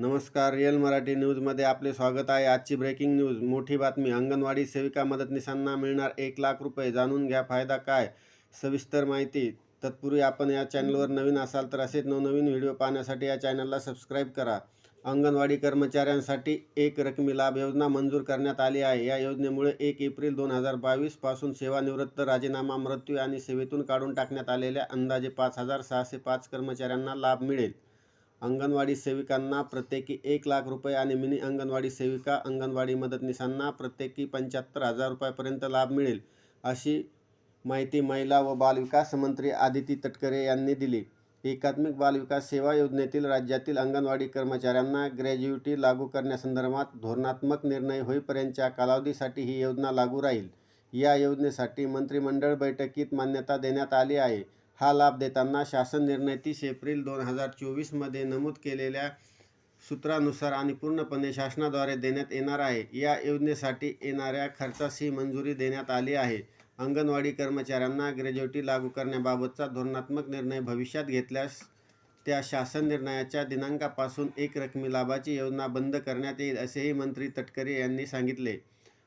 नमस्कार रिअल मराठी न्यूजमध्ये आपले स्वागत आहे. आजची ब्रेकिंग न्यूज मोठी बातमी अंगणवाडी सेविका मदतनीसांना मिळणार एक लाख रुपये जाणून घ्या फायदा काय? सविस्तर माहिती तत्पूर्वी आपण या चॅनलवर नवीन असाल तर असेच नवनवीन व्हिडिओ पाहण्यासाठी या चॅनलला सबस्क्राईब करा. अंगणवाडी कर्मचाऱ्यांसाठी एक रकमी लाभ योजना मंजूर करण्यात आली आहे. या योजनेमुळे एक एप्रिल दोन हजार बावीसपासून सेवानिवृत्त राजीनामा मृत्यू आणि सेवेतून काढून टाकण्यात आलेल्या अंदाजे पाच हजार सहाशे पाच कर्मचाऱ्यांना लाभ मिळेल. अंगणवाडी सेविकांना प्रत्येकी एक लाख रुपये आणि मिनी अंगणवाडी सेविका अंगणवाडी मदतनीसांना प्रत्येकी पंच्याहत्तर हजार रुपयापर्यंत लाभ मिळेल अशी माहिती महिला व बालविकास मंत्री आदिती तटकरे यांनी दिली. एकात्मिक बालविकास सेवा योजनेतील राज्यातील अंगणवाडी कर्मचाऱ्यांना ग्रॅज्युटी लागू करण्यासंदर्भात धोरणात्मक निर्णय होईपर्यंतच्या कालावधीसाठी ही योजना लागू राहील. या योजनेसाठी मंत्रिमंडळ बैठकीत मान्यता देण्यात आली आहे. हा लाभ देताना शासन निर्णय तीस एप्रिल दोन हजार चोवीसमध्ये नमूद केलेल्या सूत्रानुसार आणि पूर्णपणे शासनाद्वारे देण्यात येणार आहे. या योजनेसाठी येणाऱ्या खर्चासही मंजुरी देण्यात आली आहे. अंगणवाडी कर्मचाऱ्यांना ग्रॅज्युइटी लागू करण्याबाबतचा धोरणात्मक निर्णय भविष्यात घेतल्यास त्या शासन निर्णयाच्या दिनांकापासून एक रकमी लाभाची योजना बंद करण्यात येईल असेही मंत्री तटकरे यांनी सांगितले.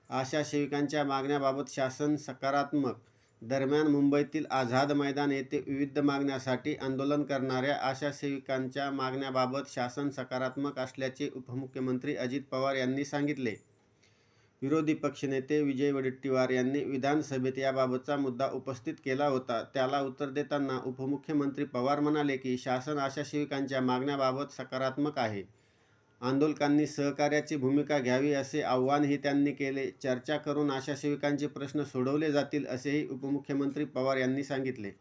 आशा सेविकांच्या मागण्याबाबत शासन सकारात्मक दरम्यान मुंबईतील आझाद मैदान येथे विविध मागण्यासाठी आंदोलन करणाऱ्या आशा सेविकांच्या मागण्याबाबत शासन सकारात्मक असल्याचे उपमुख्यमंत्री अजित पवार यांनी सांगितले. विरोधी पक्षनेते विजय वडेट्टीवार यांनी विधानसभेत याबाबतचा मुद्दा उपस्थित केला होता. त्याला उत्तर देताना उपमुख्यमंत्री पवार म्हणाले की शासन आशा सेविकांच्या मागण्याबाबत सकारात्मक आहे. आंदोलकांनी सहकार्याची भूमिका घ्यावी असे आव्हानही त्यांनी केले. चर्चा करून आशा सेविकांचे प्रश्न सोडवले जातील असेही उपमुख्यमंत्री पवार यांनी सांगितले.